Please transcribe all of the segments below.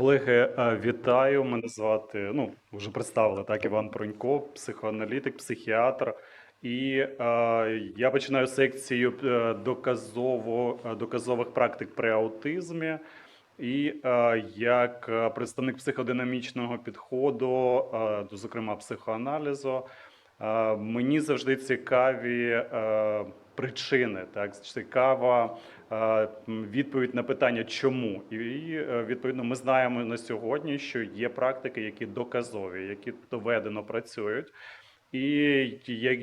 Колеги, е, вітаю. Мене звати, ну, вже представили так, Іван Пронько, психоаналітик, психіатр. І е, я починаю секцію е, доказово, е, доказових практик при аутизмі. І е, як представник психодинамічного підходу, е, зокрема психоаналізу, е, мені завжди цікаві е, причини, так цікава відповідь на питання, чому. І е, відповідно ми знаємо на сьогодні, що є практики, які доказові, які доведено працюють. І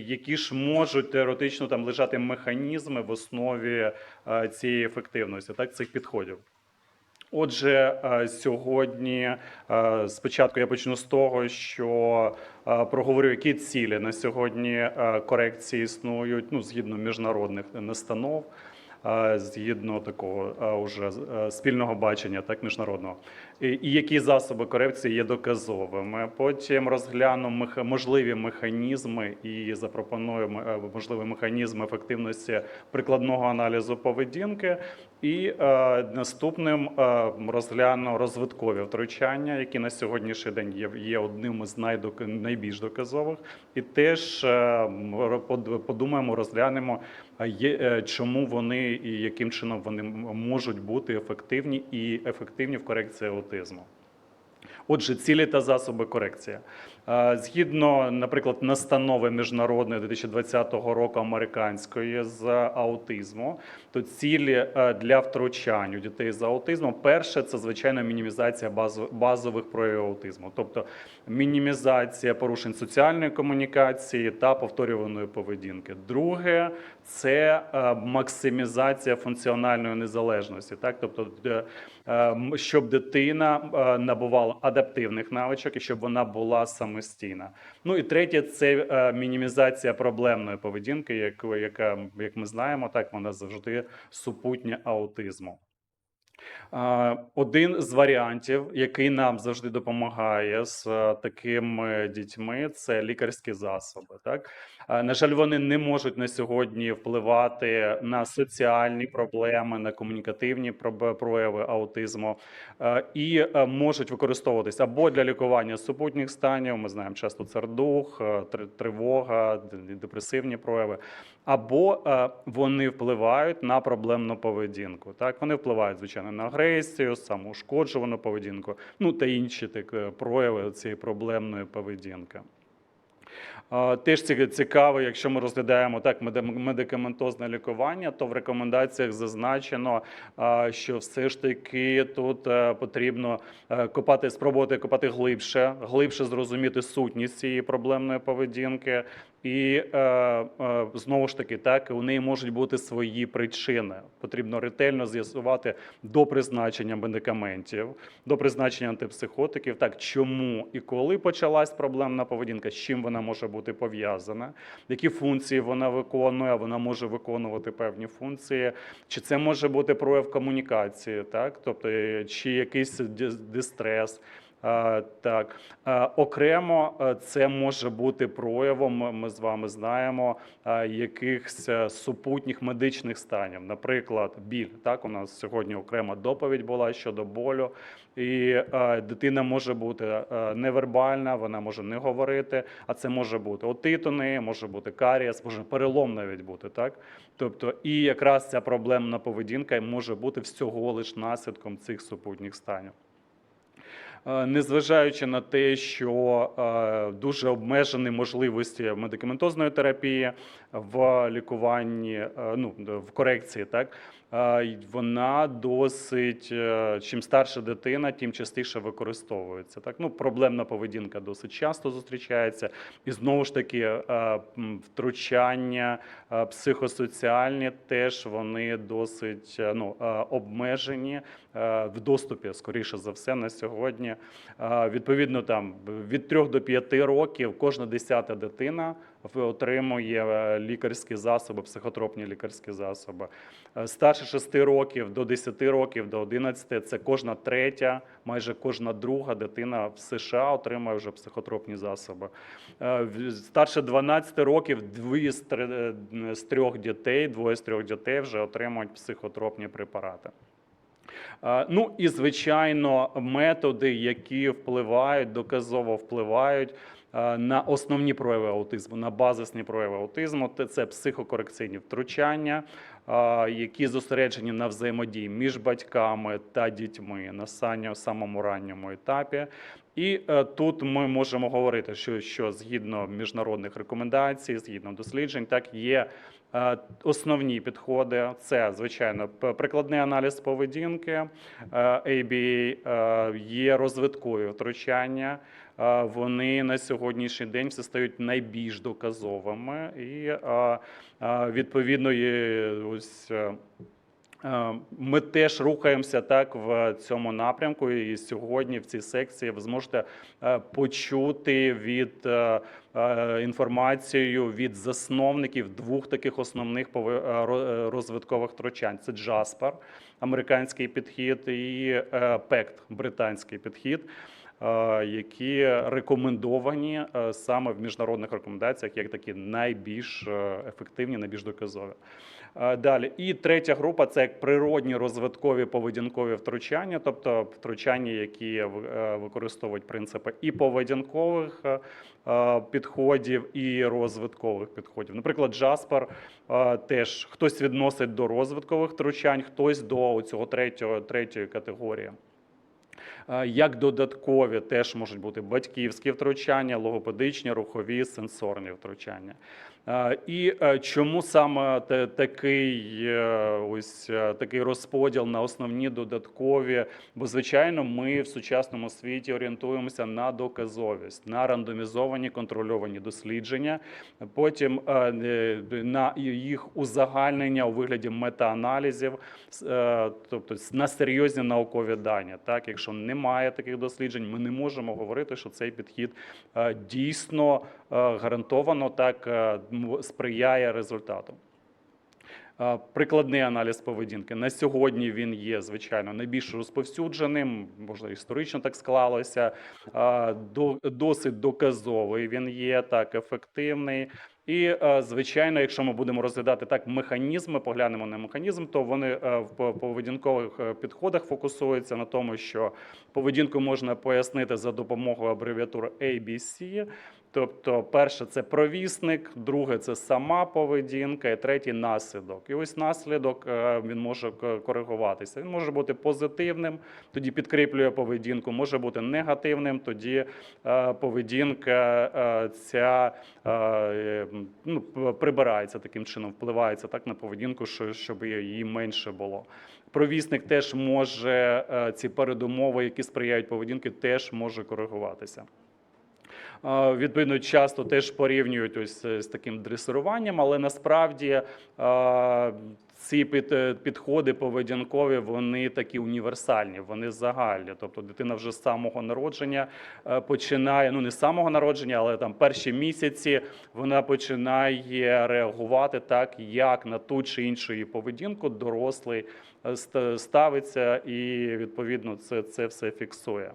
які ж можуть теоретично там лежати механізми в основі е, цієї ефективності, так цих підходів. Отже, е, сьогодні спочатку я почну з того, що проговорю, які цілі на сьогодні корекції існують ну, згідно міжнародних настанов, згідно такого уже е, спільного бачення, так міжнародного, і, які засоби корекції є доказовими. Потім розгляну меха- можливі механізми і запропонуємо е, можливі механізми ефективності прикладного аналізу поведінки. І е, наступним е, розгляну розвиткові втручання, які на сьогоднішній день є, є одним із найдок, найбільш доказових. І теж е, подумаємо, розглянемо, є, е, чому вони і яким чином вони можуть бути ефективні і ефективні в корекції аутизму. Отже, цілі та засоби корекції. Е, Згідно, наприклад, настанови міжнародної 2020 року американської з аутизму, то цілі е, для втручань у дітей з аутизмом перше це звичайно мінімізація базових проявів аутизму, тобто мінімізація порушень соціальної комунікації та повторюваної поведінки. Друге це е, максимізація функціональної незалежності, так тобто, щоб дитина набувала адаптивних навичок і щоб вона була самостійна. Ну і третє це е, мінімізація проблемної поведінки, яка, як ми знаємо, так вона завжди супутня аутизму. Один з варіантів, який нам завжди допомагає з е, такими дітьми, це лікарські засоби. Так на жаль, вони не можуть на сьогодні впливати на соціальні проблеми, на комунікативні прояви аутизму е, і е, можуть використовуватись або для лікування супутніх станів. Ми знаємо часто це рдух, тривога, депресивні прояви, або е, вони впливають на проблемну поведінку. Так, вони впливають звичайно на агресію, самоушкоджувану поведінку, ну та інші так, е, прояви цієї проблемної поведінки. Теж цікаво, якщо ми розглядаємо так меди- медикаментозне лікування, то в рекомендаціях зазначено, що все ж таки тут е, потрібно копати, спробувати копати глибше, глибше зрозуміти сутність цієї проблемної поведінки. І е, е, знову ж таки, так у неї можуть бути свої причини. Потрібно ретельно з'ясувати до призначення медикаментів, до призначення антипсихотиків. Так, чому і коли почалась проблемна поведінка, з чим вона може бути пов'язана, які функції вона виконує, вона може виконувати певні функції, чи це може бути прояв комунікації, так, тобто чи якийсь дис- дистрес. Так, окремо це може бути проявом. Ми з вами знаємо якихось е, супутніх медичних станів, наприклад, біль. Так, у нас сьогодні окрема доповідь була щодо болю, і дитина може бути е, невербальна, вона може не говорити. А це може бути отит у неї, може бути карієс, може перелом навіть бути. Так, тобто, і якраз ця проблемна поведінка може бути всього лиш наслідком цих супутніх станів. Е, Незважаючи на те, що е, дуже обмежені можливості медикаментозної терапії в лікуванні, е, ну в корекції, так е, вона досить е, чим старша дитина, тим частіше використовується. Так, ну проблемна поведінка досить часто зустрічається, і знову ж таки втручання психосоціальні теж вони досить ну обмежені в доступі, скоріше за все, на сьогодні. Відповідно, там від 3 до 5 років кожна десята дитина отримує е, лікарські засоби, психотропні лікарські засоби. Е, Старше 6 років до 10 років, до 11 – це кожна третя, майже кожна друга дитина в США отримує вже психотропні засоби. Е, Старше 12 років дві з трьох дітей, двоє з трьох дітей вже отримують психотропні препарати. Ну і звичайно, методи, які впливають, доказово впливають на основні прояви аутизму, на базисні прояви аутизму. Це психокорекційні втручання, е, які зосереджені на взаємодії між батьками та дітьми на самому ранньому етапі. І е, тут ми можемо говорити, що, що згідно міжнародних рекомендацій, згідно досліджень, так є е, основні підходи. Це звичайно прикладний аналіз поведінки, е, ABA, е, є розвиткові втручання. Вони на сьогоднішній день все стають найбільш доказовими, і відповідно ось. е, Е, Ми теж рухаємося так в цьому напрямку, і сьогодні в цій секції ви зможете е, почути від інформацію від засновників двох таких основних розвиткових втручань: це Джаспер, американський підхід, і ПЕКТ, британський підхід. Е, Які рекомендовані е, саме в міжнародних рекомендаціях як такі найбільш е, ефективні, найбільш доказові. Далі, і третя група це як природні розвиткові поведінкові втручання, тобто втручання, які використовують принципи і поведінкових підходів, і розвиткових підходів. Наприклад, Джаспер теж хтось відносить до розвиткових втручань, хтось до цього третього третьої категорії. Е, Як додаткові теж можуть бути батьківські втручання, логопедичні, рухові, сенсорні втручання. Е, І е, чому саме такий ось такий розподіл на основні додаткові? Бо звичайно, ми в сучасному світі орієнтуємося на доказовість, на рандомізовані контрольовані дослідження, потім на їх узагальнення у вигляді метааналізів, тобто на серйозні наукові дані. Так, якщо немає таких досліджень, ми не можемо говорити, що цей підхід е, дійсно е, гарантовано так е, сприяє результату. Е, Прикладний аналіз поведінки на сьогодні він є звичайно найбільш розповсюдженим, можливо, історично так склалося. Е, Досить доказовий він є так ефективний. І е, звичайно, якщо ми будемо розглядати так механізми, поглянемо на механізм, то вони в поведінкових підходах фокусуються на тому, що поведінку можна пояснити за допомогою абревіатури ABC. Тобто, перше це провісник, друге це сама поведінка, і третій наслідок. І ось наслідок е, він може коригуватися. Він може бути позитивним, тоді підкріплює поведінку, може бути негативним, тоді е, поведінка е, ця ну, прибирається таким чином, впливається так на поведінку, що- щоб її менше було. Провісник теж може ці передумови, які сприяють поведінки, теж може коригуватися. Відповідно, часто теж порівнюють ось е, з таким дресируванням, але насправді ці під- е, підходи поведінкові вони такі універсальні, вони загальні. Тобто дитина вже з самого народження е, починає, ну не з самого народження, але там перші місяці вона починає реагувати так, як на ту чи іншу її поведінку дорослий ст- ставиться, і відповідно це, це все фіксує.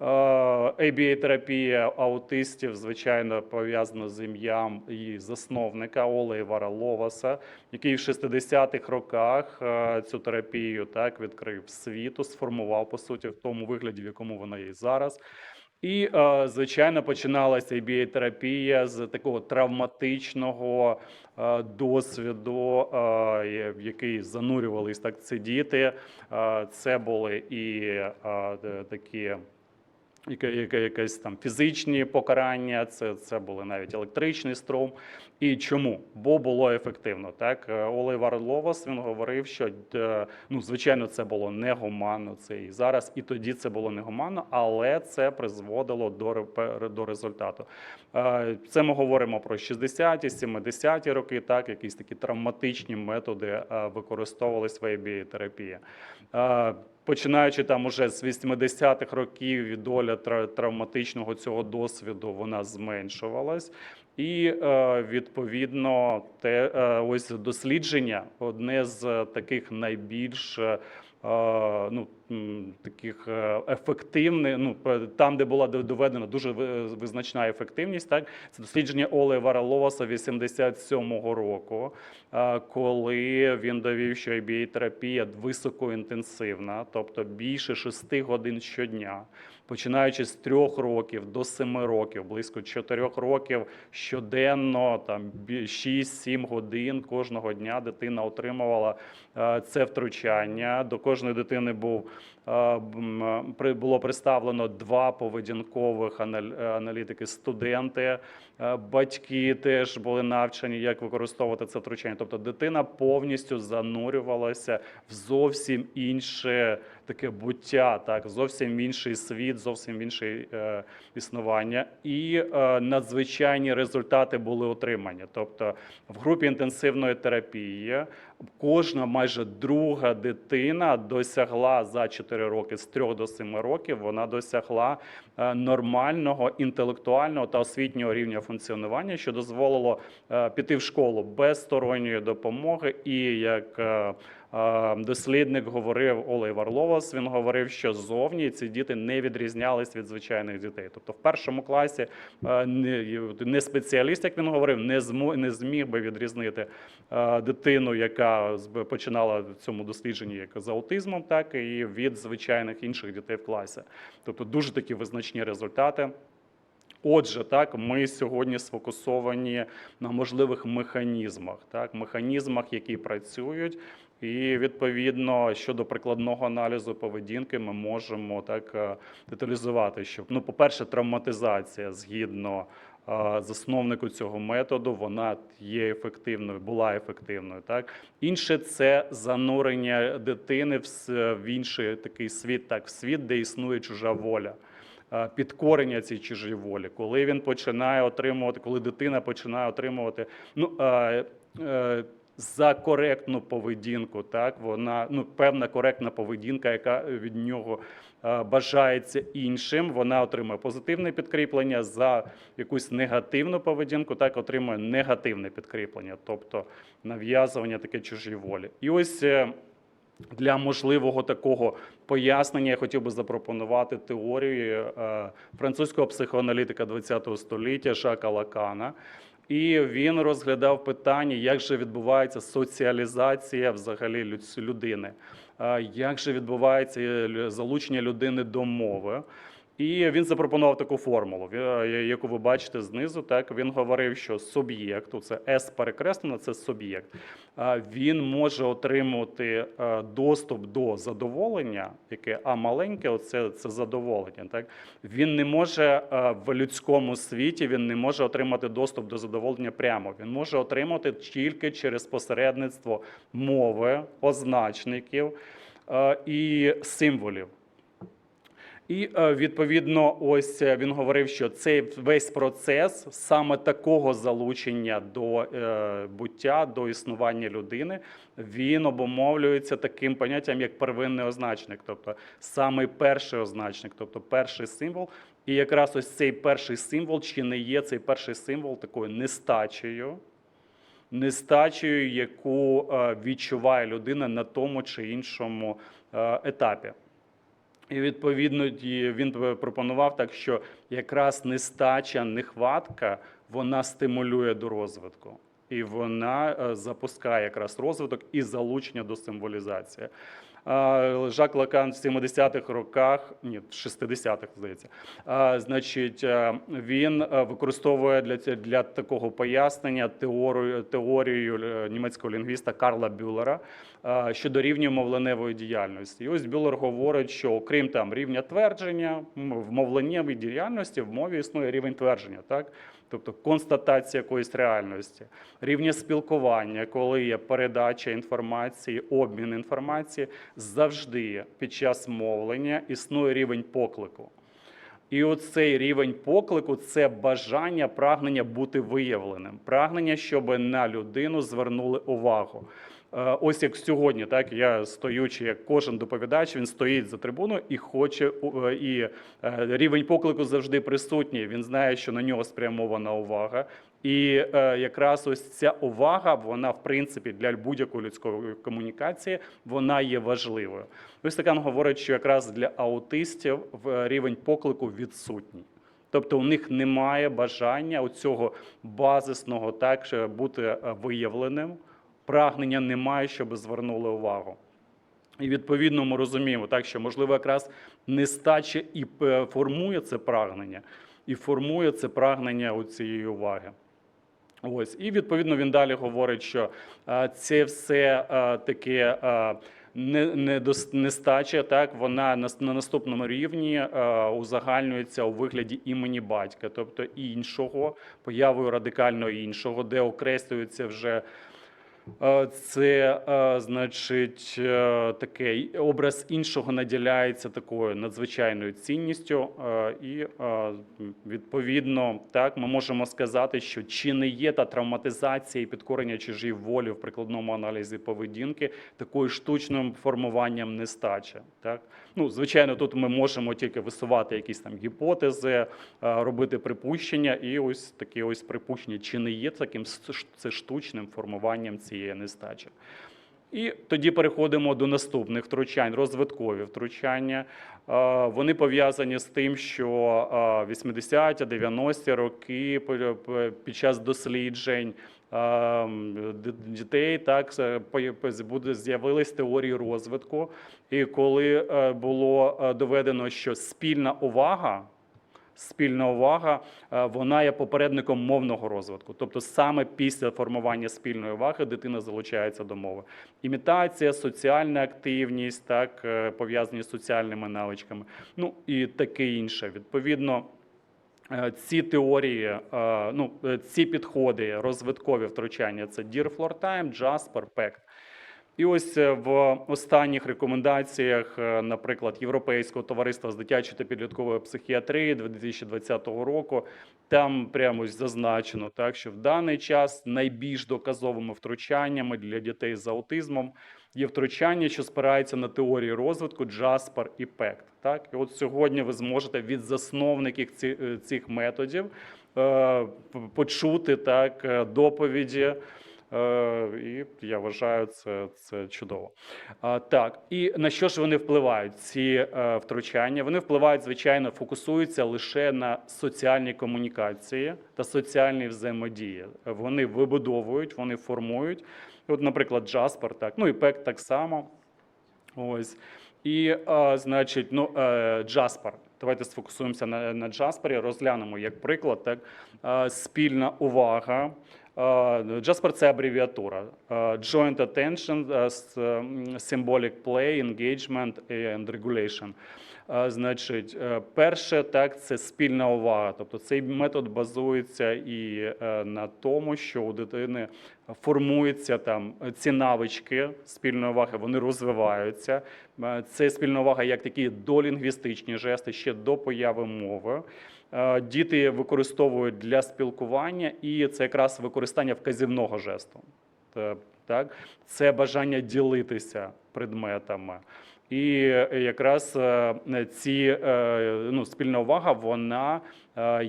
ABA-терапія аутистів, звичайно, пов'язана з ім'ям і засновника Оли Івара Ловаса, який в 60-х роках е, цю терапію так відкрив світу, сформував по суті в тому вигляді, в якому вона є зараз. І, е, звичайно, починалася ABA-терапія з такого травматичного е, досвіду, е, в який занурювались так ці діти. Е, Це були і е, такі якесь там фізичні покарання, це, це були навіть електричний струм. І чому? Бо було ефективно. Так, Е, Оливар Ловас він говорив, що е, ну, звичайно, це було негуманно. Це і зараз, і тоді це було негуманно, але це призводило до, до результату. Е, Це ми говоримо про 60-ті, 70-ті роки, так, якісь такі травматичні методи використовувались в ABA-терапії. Е, Починаючи там уже з 80-х років доля тра- травматичного цього досвіду вона зменшувалась. І е, відповідно те е, ось дослідження одне з таких найбільш е, ну, таких ефективних, ну там, де була до- доведена дуже визначна ефективність, так це дослідження Оле Варалоса 87-го року, коли він довів, що IBA-терапія високоінтенсивна, тобто більше 6 годин щодня. Починаючи з трьох років до семи років, близько чотирьох років щоденно, там бі- 6-7 годин кожного дня дитина отримувала е, це втручання. До кожної дитини був е, при- було представлено два поведінкових анал- е, аналітики, студенти, е, батьки теж були навчені, як використовувати це втручання. Тобто дитина повністю занурювалася в зовсім інше таке буття, так зовсім інший світ, зовсім інше е, існування, і е, надзвичайні результати були отримані. Тобто, в групі інтенсивної терапії кожна майже друга дитина досягла за 4 роки з 3 до 7 років. Вона досягла е, нормального інтелектуального та освітнього рівня функціонування, що дозволило е, піти в школу без сторонньої допомоги, і як е, Дослідник говорив Олей Варловас. Він говорив, що зовні ці діти не відрізнялись від звичайних дітей. Тобто, в першому класі е, не, спеціаліст, як він говорив, не змо, не зміг би відрізнити е, дитину, яка починала в цьому дослідженні як з аутизмом, так і від звичайних інших дітей в класі. Тобто, дуже такі визначні результати. Отже, так ми сьогодні сфокусовані на можливих механізмах, так механізмах, які працюють, і відповідно щодо прикладного аналізу поведінки, ми можемо так е, деталізувати, що ну, по-перше, травматизація згідно е, засновнику цього методу, вона є ефективною, була ефективною. Так інше це занурення дитини в, інший такий світ, так в світ, де існує чужа воля е, підкорення цій чужій волі, коли він починає отримувати, коли дитина починає отримувати ну, е, е, за коректну поведінку, так вона ну певна коректна поведінка, яка від нього е, бажається іншим, вона отримує позитивне підкріплення за якусь негативну поведінку, так отримує негативне підкріплення, тобто нав'язування таке чужій волі. І ось. е, для можливого такого пояснення я хотів би запропонувати теорію е, французького психоаналітика ХХ століття Жака Лакана. І він розглядав питання, як же відбувається соціалізація взагалі людини, як же відбувається е, залучення людини до мови. І він запропонував таку формулу, е, яку ви бачите знизу. Так він говорив, що суб'єкт, це S перекреслено, це суб'єкт. Він може отримувати е, доступ до задоволення, яке а маленьке, оце це задоволення. Так він не може е, в людському світі, він не може отримати доступ до задоволення прямо. Він може отримати тільки через посередництво мови, означників і символів. І е, відповідно, ось е, він говорив, що цей весь процес саме такого залучення до е, буття, до існування людини, він обумовлюється таким поняттям, як первинний означник, тобто саме перший означник, тобто перший символ. І якраз ось цей перший символ, чи не є цей перший символ такою нестачею, нестачею, яку відчуває людина на тому чи іншому етапі. І відповідно він пропонував так, що якраз нестача, нехватка, вона стимулює до розвитку. І вона е, запускає якраз розвиток і залучення до символізації. Жак Лакан в 70-х роках, ні, в 60-х, здається, значить, е, він е, використовує для, для такого пояснення теорію, теорію німецького лінгвіста Карла Бюллера е, щодо рівня мовленевої діяльності. І ось Бюллер говорить, що окрім там рівня твердження, в мовленнєвій діяльності в мові існує рівень твердження, так? Тобто констатація якоїсь реальності, рівня спілкування, коли є передача інформації, обмін інформації, завжди під час мовлення існує рівень поклику. І оцей рівень поклику це бажання, прагнення бути виявленим, прагнення, щоб на людину звернули увагу. Е, Ось як сьогодні, так я стоючи, як кожен доповідач, він стоїть за трибуною і хоче е, і е, рівень поклику завжди присутній. Він знає, що на нього спрямована увага. І якраз ось ця увага, вона в принципі для будь-якої людської комунікації вона є важливою. Ось Стакан говорить, що якраз для аутистів рівень поклику відсутній. Тобто у них немає бажання оцього базисного так бути виявленим, прагнення немає, щоб звернули увагу. І відповідно ми розуміємо, так що можливо якраз нестача і е, формує це прагнення, і формує це прагнення у цієї уваги. Ось і відповідно він далі говорить, що е, це все е, таке нестача, так вона на, наступному рівні узагальнюється у вигляді імені батька, тобто іншого, появою радикально іншого, де окреслюється вже Це, е, значить, е, такий образ іншого наділяється такою надзвичайною цінністю, е, і е, відповідно, так ми можемо сказати, що чи не є та травматизація і підкорення чужій волі в прикладному аналізі поведінки такою штучним формуванням нестачі. Так, ну звичайно, тут ми можемо тільки висувати якісь там гіпотези, е, робити припущення, і ось такі ось припущення, чи не є таким це штучним формуванням цієї нестачі. І тоді переходимо до наступних втручань, розвиткові втручання. Е, Вони пов'язані з тим, що е, 80-ті, 90-ті роки під час досліджень е, дітей так буде з'явились теорії розвитку. І коли е, було е, доведено, що спільна увага спільна увага, е, вона є попередником мовного розвитку. Тобто саме після формування спільної уваги дитина залучається до мови. Імітація, соціальна активність, так, пов'язані з соціальними навичками, ну і таке інше. Відповідно, Ці теорії, е, ну, е, ці підходи, розвиткові втручання це Dear Floor Jasper, Пект. І ось е, в останніх рекомендаціях, е, наприклад, Європейського товариства з дитячої та підліткової психіатрії 2020 року, там прямо зазначено, так що в даний час найбільш доказовими втручаннями для дітей з аутизмом є втручання, що спирається на теорії розвитку Джаспер і Пект. Так, і от сьогодні ви зможете від засновників е, цих методів почути так доповіді. Е, І я вважаю це, це чудово. Так, і на що ж вони впливають? Ці е, втручання? Вони впливають, звичайно, фокусуються лише на соціальні комунікації та соціальні взаємодії. Вони вибудовують, вони формують. От, наприклад, Джаспер, так, ну і Пек так само. Ось. І, а, значить, ну, Джаспер. Давайте сфокусуємося на, на Джаспері, розглянемо як приклад, так, спільна увага. Джаспер це абревіатура. Е, Joint Attention, е, Symbolic Play, Engagement and Regulation. Е, Значить, перше, так, це спільна увага. Тобто цей метод базується і на тому, що у дитини формуються там ці навички спільної уваги, вони розвиваються. Це спільна увага як такі долінгвістичні жести ще до появи мови. Е, Діти використовують для спілкування, і це якраз використання вказівного жесту. Так, це бажання ділитися предметами. І е, якраз е, ці ну, спільна увага вона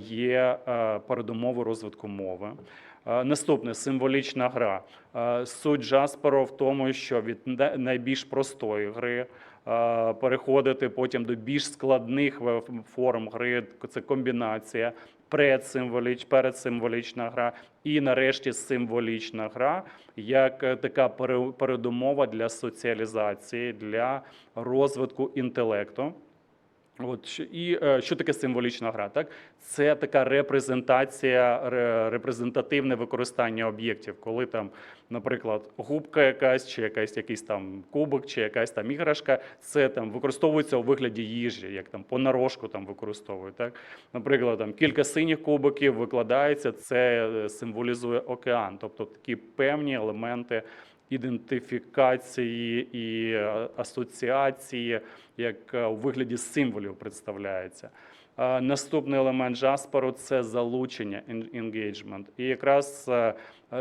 є передумовою розвитку мови. Наступне символічна гра. Суть Джаспера в тому, що від найбільш простої гри переходити потім до більш складних е, форм гри. Це комбінація, предсимволіч, передсимволічна гра і нарешті символічна гра як е, така пере- передумова для соціалізації, для розвитку інтелекту. От і е, що таке символічна гра? Так, це така репрезентація, ре- репрезентативне використання об'єктів, коли там, наприклад, губка якась, чи якась якийсь там кубок, чи якась там іграшка, це там використовується у вигляді їжі, як там понарошку там використовують. Так, наприклад, там кілька синіх кубиків викладається, це е, символізує океан, тобто такі певні елементи ідентифікації і е, асоціації, як е, у вигляді символів представляється. Наступний елемент Джаспору це залучення engagement. І якраз е,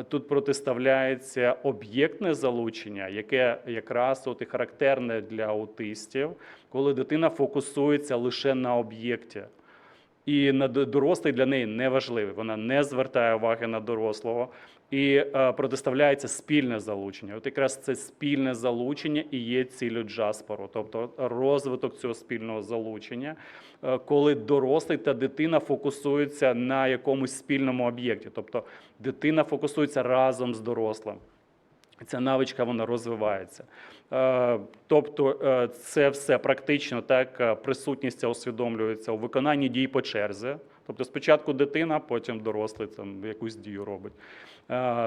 тут протиставляється об'єктне залучення, яке якраз от і характерне для аутистів, коли дитина фокусується лише на об'єкті. І на дорослий для неї не важливий. Вона не звертає уваги на дорослого і е, протиставляється спільне залучення. От якраз це спільне залучення і є ціллю Джаспору, тобто розвиток цього спільного залучення, е, коли дорослий та дитина фокусуються на якомусь спільному об'єкті, тобто дитина фокусується разом з дорослим. Ця навичка вона розвивається. Е, Тобто, е, це все практично так е, присутність усвідомлюється у виконанні дій по черзі. Тобто спочатку дитина, потім дорослий там якусь дію робить.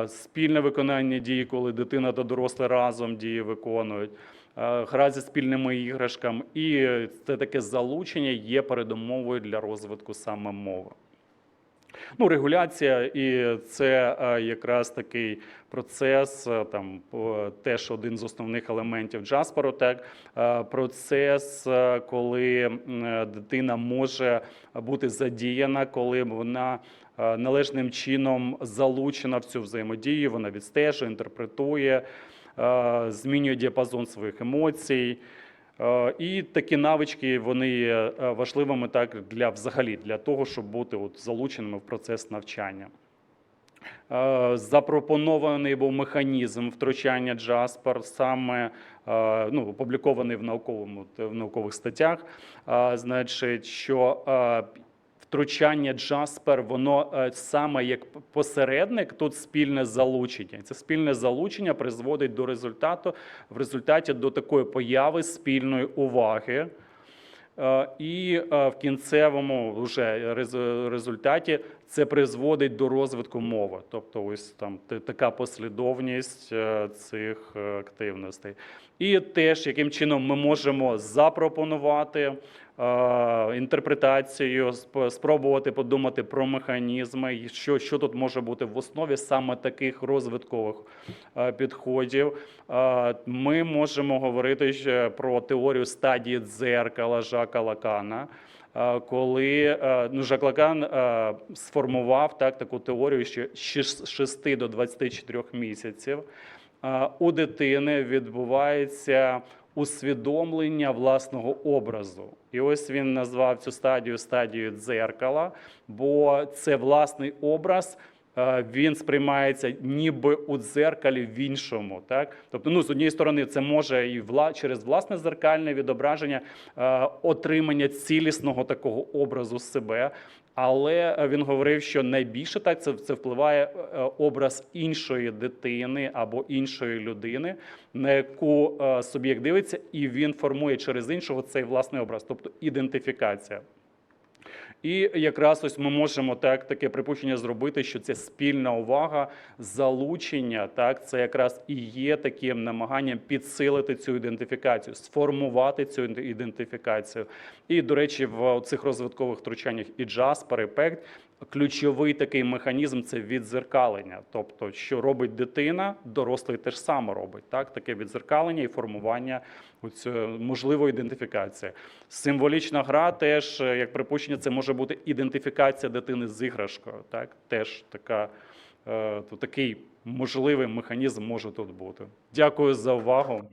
Спільне виконання дій, коли дитина та дорослий разом дії виконують. Гра зі спільними іграшками. І це таке залучення є передумовою для розвитку саме мови. Ну, регуляція, і це е, якраз такий процес, е, там теж один з основних елементів Джаспору, так е, процес, коли дитина може бути задіяна, коли вона належним чином залучена в цю взаємодію, вона відстежує, інтерпретує, змінює діапазон своїх емоцій. Е, І такі навички вони є е, важливими так для взагалі для того, щоб бути от залученими в процес навчання. Е, Запропонований був механізм втручання Джаспер, саме ну, опублікований в науковому в наукових статтях. Значить, що втручання Джаспер, воно е, саме як посередник, тут спільне залучення. Це спільне залучення призводить до результату в результаті до такої появи спільної уваги. Е, І е, в кінцевому вже результаті це призводить до розвитку мови. Тобто, ось там така послідовність цих активностей. І теж яким чином ми можемо запропонувати інтерпретацію, спробувати подумати про механізми, що, що тут може бути в основі саме таких розвиткових е, підходів. Е, Ми можемо говорити про теорію стадії дзеркала Жака Лакана. е, Коли е, ну, Жак Лакан е, сформував так, таку теорію ще з 6 до 24 місяців, е, у дитини відбувається усвідомлення власного образу. І ось він назвав цю стадію стадією дзеркала, бо це власний образ. е, Він сприймається ніби у дзеркалі в іншому, так тобто, ну з однієї сторони, це може і вла через власне зеркальне відображення е, отримання цілісного такого образу себе. Але е, він говорив, що найбільше так це, це впливає е, образ іншої дитини або іншої людини, на яку е, суб'єкт дивиться, і він формує через іншого цей власний образ, тобто ідентифікація. І якраз ось ми можемо так таке припущення зробити, що це спільна увага, залучення, так це якраз і є таким намаганням підсилити цю ідентифікацію, сформувати цю ідентифікацію. І, до речі, в цих розвиткових втручаннях і Джаспер, і Пект ключовий такий механізм це відзеркалення. Тобто, що робить дитина, дорослий теж саме робить. Так, таке відзеркалення і формування можливої ідентифікації. Символічна гра теж, е, як припущення, це може бути ідентифікація дитини з іграшкою. Так, теж така, е, то такий можливий механізм може тут бути. Дякую за увагу.